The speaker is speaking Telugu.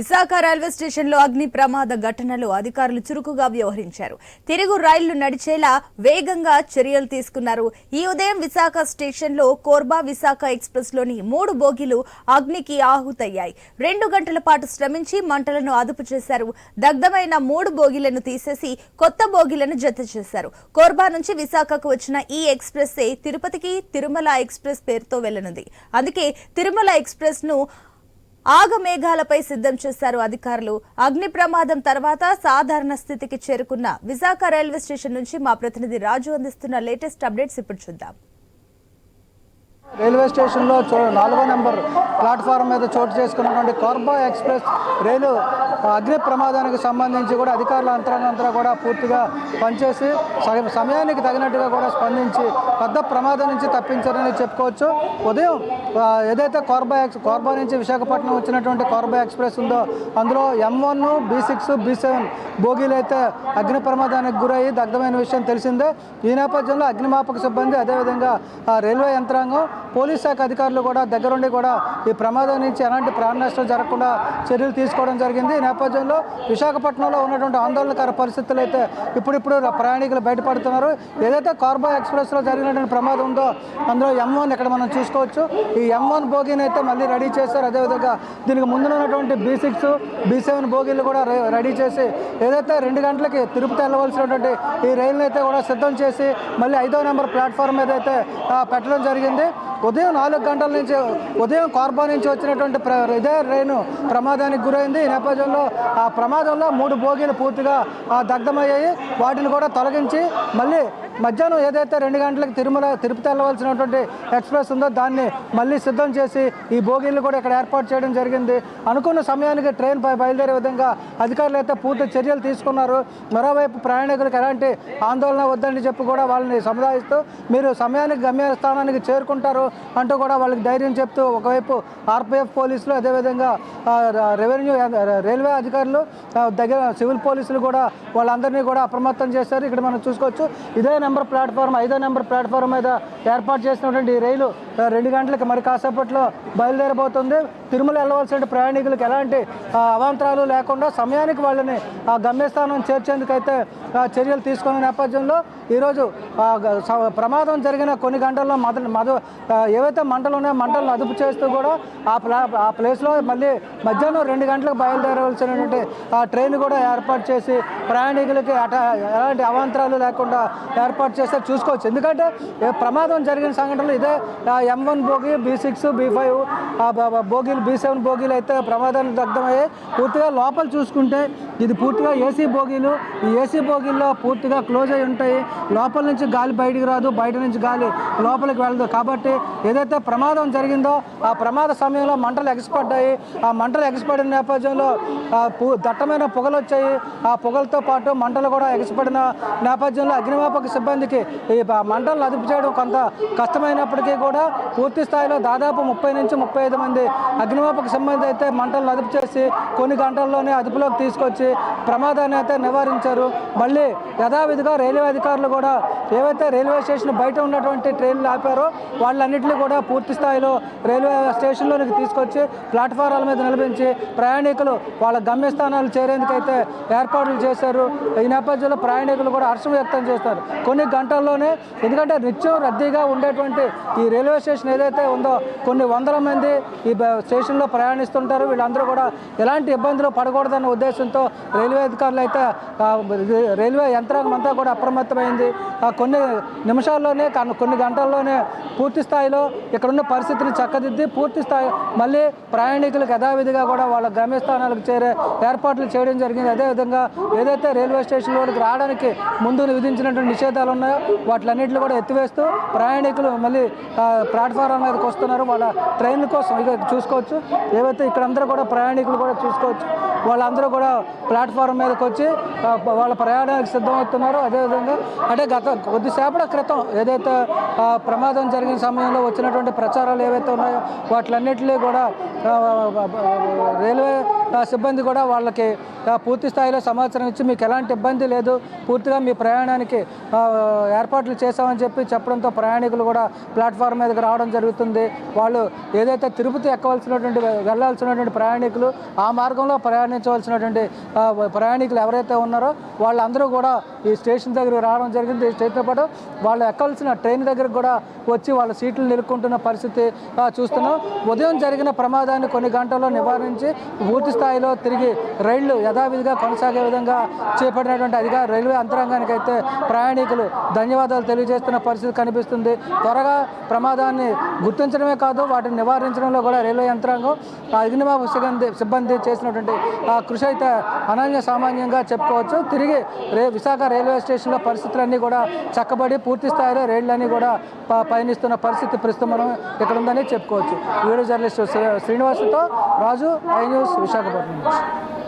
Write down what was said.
విశాఖ రైల్వే స్టేషన్లో అగ్ని ప్రమాద ఘటనలో అధికారులు చురుకుగా వ్యవహరించారు. తిరుగు రైళ్ళు నడిచేలా వేగంగా చర్యలు తీసుకున్నారు. ఈ ఉదయం విశాఖ స్టేషన్లో కోర్బా విశాఖ ఎక్స్ప్రెస్లోని మూడు బోగీలు అగ్నికి ఆహుతయ్యాయి. రెండు గంటల పాటు శ్రమించి మంటలను అదుపు చేశారు. దగ్ధమైన మూడు బోగీలను తీసేసి కొత్త బోగీలను జత చేశారు. కోర్బా నుంచి విశాఖకు వచ్చిన ఈ ఎక్స్ప్రెస్ తిరుపతికి తిరుమల ఎక్స్ప్రెస్ పేరుతో వెళ్ళనుంది అందుకే తిరుమల ఎక్స్ప్రెస్ను ఆగమేఘాలపై సిద్ధం చేశారు అధికారులు. అగ్ని ప్రమాదం తర్వాత సాధారణ స్థితికి చేరుకున్న విశాఖ రైల్వే స్టేషన్ నుంచి మా ప్రతినిధి రాజు అందిస్తున్న లేటెస్ట్ అప్డేట్స్ ఇప్పుడు చూద్దాం. రైల్వే స్టేషన్లో నాలుగో నెంబర్ ప్లాట్ఫారం మీద చోటు చేసుకున్నటువంటి కార్బా ఎక్స్ప్రెస్ రైలు అగ్ని ప్రమాదానికి సంబంధించి కూడా అధికారుల అంతరంగంతా కూడా పూర్తిగా పనిచేసి సమయానికి తగినట్టుగా కూడా స్పందించి పెద్ద ప్రమాదం నుంచి తప్పించారని చెప్పుకోవచ్చు. ఉదయం ఏదైతే కార్బా ఎక్స్ కార్బా నుంచి విశాఖపట్నం వచ్చినటువంటి కార్బా ఎక్స్ప్రెస్ ఉందో అందులో M one B six B seven బోగీలు అయితే అగ్ని ప్రమాదానికి గురయ్యి దగ్ధమైన విషయం తెలిసిందే. ఈ నేపథ్యంలో అగ్నిమాపక సిబ్బంది అదేవిధంగా రైల్వే యంత్రాంగం పోలీస్ శాఖ అధికారులు కూడా దగ్గరుండి కూడా ఈ ప్రమాదం నుంచి ఎలాంటి ప్రాణ నష్టం జరగకుండా చర్యలు తీసుకోవడం జరిగింది. ఈ నేపథ్యంలో విశాఖపట్నంలో ఉన్నటువంటి ఆందోళనకర పరిస్థితులు అయితే ఇప్పుడిప్పుడు ప్రయాణికులు బయటపడుతున్నారు. ఏదైతే కార్బో ఎక్స్ప్రెస్లో జరిగినటువంటి ప్రమాదం ఉందో అందులో ఎం వన్ ఇక్కడ మనం చూసుకోవచ్చు. ఈ ఎం వన్ బోగీని అయితే మళ్ళీ రెడీ చేశారు. అదేవిధంగా దీనికి ముందున ఉన్నటువంటి సిక్స్ బి సెవెన్ బోగీలు కూడా రెడీ చేసి ఏదైతే రెండు గంటలకి తిరుపతి వెళ్ళవలసినటువంటి ఈ రైలుని అయితే కూడా సిద్ధం చేసి మళ్ళీ ఐదో నెంబర్ ప్లాట్ఫామ్ మీద అయితే పెట్టడం జరిగింది. ఉదయం నాలుగు గంటల నుంచి ఉదయం కార్బో నుంచి వచ్చినటువంటి ఇదే రైలు ప్రమాదానికి గురైంది. ఈ నేపథ్యంలో ఆ ప్రమాదంలో మూడు బోగీలు పూర్తిగా దగ్ధమయ్యాయి. వాటిని కూడా తొలగించి మళ్ళీ మధ్యాహ్నం ఏదైతే రెండు గంటలకు తిరుమల తిరుపతి వెళ్ళవలసినటువంటి ఎక్స్ప్రెస్ ఉందో దాన్ని మళ్ళీ సిద్ధం చేసి ఈ బోగీలు కూడా ఇక్కడ ఏర్పాటు చేయడం జరిగింది. అనుకున్న సమయానికి ట్రైన్ పై బయలుదేరే విధంగా అధికారులు అయితే పూర్తి చర్యలు తీసుకున్నారు. మరోవైపు ప్రయాణికులకు ఎలాంటి ఆందోళన వద్దని చెప్పి కూడా వాళ్ళని సముదాయిస్తూ మీరు సమయానికి గమ్య స్థానానికి చేరుకుంటారు అంటూ కూడా వాళ్ళకి ధైర్యం చెప్తూ ఒకవైపు ఆర్పిఎఫ్ పోలీసులు అదేవిధంగా రెవెన్యూ రైల్వే కూడా అధికారులు దగ్గర సివిల్ పోలీసులు కూడా వాళ్ళందరినీ కూడా అప్రమత్తం చేశారు. ఇక్కడ మనం చూసుకోవచ్చు ఇదే నెంబర్ ప్లాట్ఫామ్ ఐదో నెంబర్ ప్లాట్ఫామ్ మీద ఏర్పాటు చేసినటువంటి రైలు రెండు గంటలకు మరి కాసేపట్లో బయలుదేరబోతుంది. తిరుమల వెళ్ళవలసిన ప్రయాణికులకు ఎలాంటి అవాంతరాలు లేకుండా సమయానికి వాళ్ళని ఆ గమ్యస్థానం చేర్చేందుకైతే చర్యలు తీసుకున్న నేపథ్యంలో ఈరోజు ప్రమాదం జరిగిన కొన్ని గంటల్లో మద మద ఏవైతే మంటలు ఉన్నాయో మంటలను అదుపు చేస్తూ కూడా ఆ ప్లా ఆ ప్లేస్లో మళ్ళీ మధ్యాహ్నం రెండు గంటలకు బయలుదేరవలసినటువంటి ఆ ట్రైన్ కూడా ఏర్పాటు చేసి ప్రయాణికులకి అట ఎలాంటి అవాంతరాలు లేకుండా ఏర్పాటు చేస్తే చూసుకోవచ్చు. ఎందుకంటే ప్రమాదం జరిగిన సంఘటనలు ఇదే M one bogie B six B five బోగీలు B seven బోగీలు అయితే ప్రమాదానికి దగ్ధమయ్యాయి. పూర్తిగా లోపల చూసుకుంటే ఇది పూర్తిగా ఏసీ బోగీలు ఈ ఏసీ బోగీల్లో పూర్తిగా క్లోజ్ అయి ఉంటాయి. లోపల నుంచి గాలి బయటికి రాదు బయట నుంచి గాలి లోపలికి వెళ్ళదు కాబట్టి ఏదైతే ప్రమాదం జరిగిందో ఆ ప్రమాద సమయంలో మంటలు ఎగసిపడ్డాయి. ఆ మంటలు ఎగసిపడిన నేపథ్యంలో ఆ దట్టమైన పొగలు వచ్చాయి. ఆ పొగలతో పాటు మంటలు కూడా ఎగసిపడిన నేపథ్యంలో అగ్నిమాపక సిబ్బందికి ఈ మంటలను అదుపు చేయడం కొంత కష్టమైనప్పటికీ కూడా పూర్తి స్థాయిలో దాదాపు ముప్పై నుంచి ముప్పై ఐదు మంది అగ్నిమాపక సిబ్బంది అయితే మంటలను అదుపు చేసి కొన్ని గంటల్లోనే అదుపులోకి తీసుకొచ్చి ప్రమాదాన్ని అయితే నివారించారు. మళ్ళీ యథావిధిగా రైల్వే అధికారులు కూడా ఏవైతే రైల్వే స్టేషన్ బయట ఉన్నటువంటి ట్రైన్లు ఆపారో వాళ్ళన్నింటినీ కూడా పూర్తి స్థాయిలో రైల్వే స్టేషన్లోనికి తీసుకొచ్చి ప్లాట్ఫారాల మీద నిలిపించి ప్రయాణికులు వాళ్ళ గమ్యస్థానాలు చేరేందుకైతే ఏర్పాట్లు చేశారు. ఈ నేపథ్యంలో ప్రయాణికులు కూడా హర్షం వ్యక్తం చేస్తారు. కొన్ని గంటల్లోనే ఎందుకంటే నిత్యం రద్దీగా ఉండేటువంటి ఈ రైల్వే స్టేషన్ ఏదైతే ఉందో కొన్ని వందల మంది ఈ స్టేషన్లో ప్రయాణిస్తుంటారు. వీళ్ళందరూ కూడా ఎలాంటి ఇబ్బందులు పడకూడదన్న ఉద్దేశంతో రైల్వే అధికారులు అయితే రైల్వే యంత్రాంగం అంతా కూడా అప్రమత్తమైంది. ఆ, కొన్ని నిమిషాల్లోనే కొన్ని గంటల్లోనే పూర్తి స్థాయిలో ఇక్కడున్న పరిస్థితిని చక్కదిద్ది పూర్తి స్థాయి మళ్ళీ ప్రయాణికులకు యథావిధిగా కూడా వాళ్ళ గమ్యస్థానాలకు చేరే ఏర్పాట్లు చేయడం జరిగింది. అదేవిధంగా ఏదైతే రైల్వే స్టేషన్లోకి రావడానికి ముందు విధించినటువంటి నిషేధాలు ఉన్నాయో వాటిలన్నింటినీ కూడా ఎత్తివేస్తూ ప్రయాణికులు మళ్ళీ ప్లాట్ఫారం మీదకి వస్తున్నారు వాళ్ళ ట్రైన్ కోసం ఇక చూసుకోవచ్చు. ఏవైతే ఇక్కడ అందరూ కూడా ప్రయాణికులు కూడా చూసుకోవచ్చు వాళ్ళందరూ కూడా ప్లాట్ఫారం మీదకి వచ్చి వాళ్ళ ప్రయాణానికి సిద్ధమవుతున్నారు. అదేవిధంగా అంటే గత కొద్దిసేపటి క్రితం ఏదైతే ప్రమాదం జరిగిన సమయంలో వచ్చినటువంటి ప్రచారాలు ఏవైతే ఉన్నాయో వాటిలన్నింటినీ కూడా రైల్వే సిబ్బంది కూడా వాళ్ళకి పూర్తి స్థాయిలో సమాచారం ఇచ్చి మీకు ఎలాంటి ఇబ్బంది లేదు పూర్తిగా మీ ప్రయాణానికి ఏర్పాట్లు చేశామని చెప్పి చెప్పడంతో ప్రయాణికులు కూడా ప్లాట్ఫామ్ మీదకి రావడం జరుగుతుంది. వాళ్ళు ఏదైతే తిరుపతి ఎక్కవలసినటువంటి వెళ్ళాల్సినటువంటి ప్రయాణికులు ఆ మార్గంలో ప్రయాణించవలసినటువంటి ప్రయాణికులు ఎవరైతే ఉన్నారో వాళ్ళందరూ కూడా ఈ స్టేషన్ దగ్గరికి రావడం జరిగింది. ఈ స్టేషన్తో పాటు వాళ్ళు ఎక్కాల్సిన ట్రైన్ దగ్గరకు కూడా వచ్చి వాళ్ళ సీట్లు నిలుక్కుంటున్న పరిస్థితి చూస్తున్నాం. ఉదయం జరిగిన ప్రమాదాన్ని కొన్ని గంటల్లో నివారించి పూర్తి స్థాయిలో తిరిగి రైళ్ళు యథావిధిగా కొనసాగే విధంగా చేపట్టినటువంటి అధికార రైల్వే యంత్రాంగానికి అయితే ప్రయాణికులు ధన్యవాదాలు తెలియజేస్తున్న పరిస్థితి కనిపిస్తుంది. త్వరగా ప్రమాదాన్ని గుర్తించడమే కాదు వాటిని నివారించడంలో కూడా రైల్వే యంత్రాంగం ఆ సిబ్బంది సిబ్బంది చేసినటువంటి కృషి అయితే అనన్య సామాన్యంగా చెప్పుకోవచ్చు. తిరిగి రే విశాఖ రైల్వే స్టేషన్లో పరిస్థితులన్నీ కూడా చక్కబడి పూర్తి స్థాయిలో రైళ్ళన్నీ కూడా పయనిస్తున్న పరిస్థితి ప్రస్తుతం మనం ఇక్కడ ఉందని చెప్పుకోవచ్చు. వీడియో జర్నలిస్ట్ శ్రీనివాసుతో రాజు ఐ న్యూస్ విశాఖ. నుంచి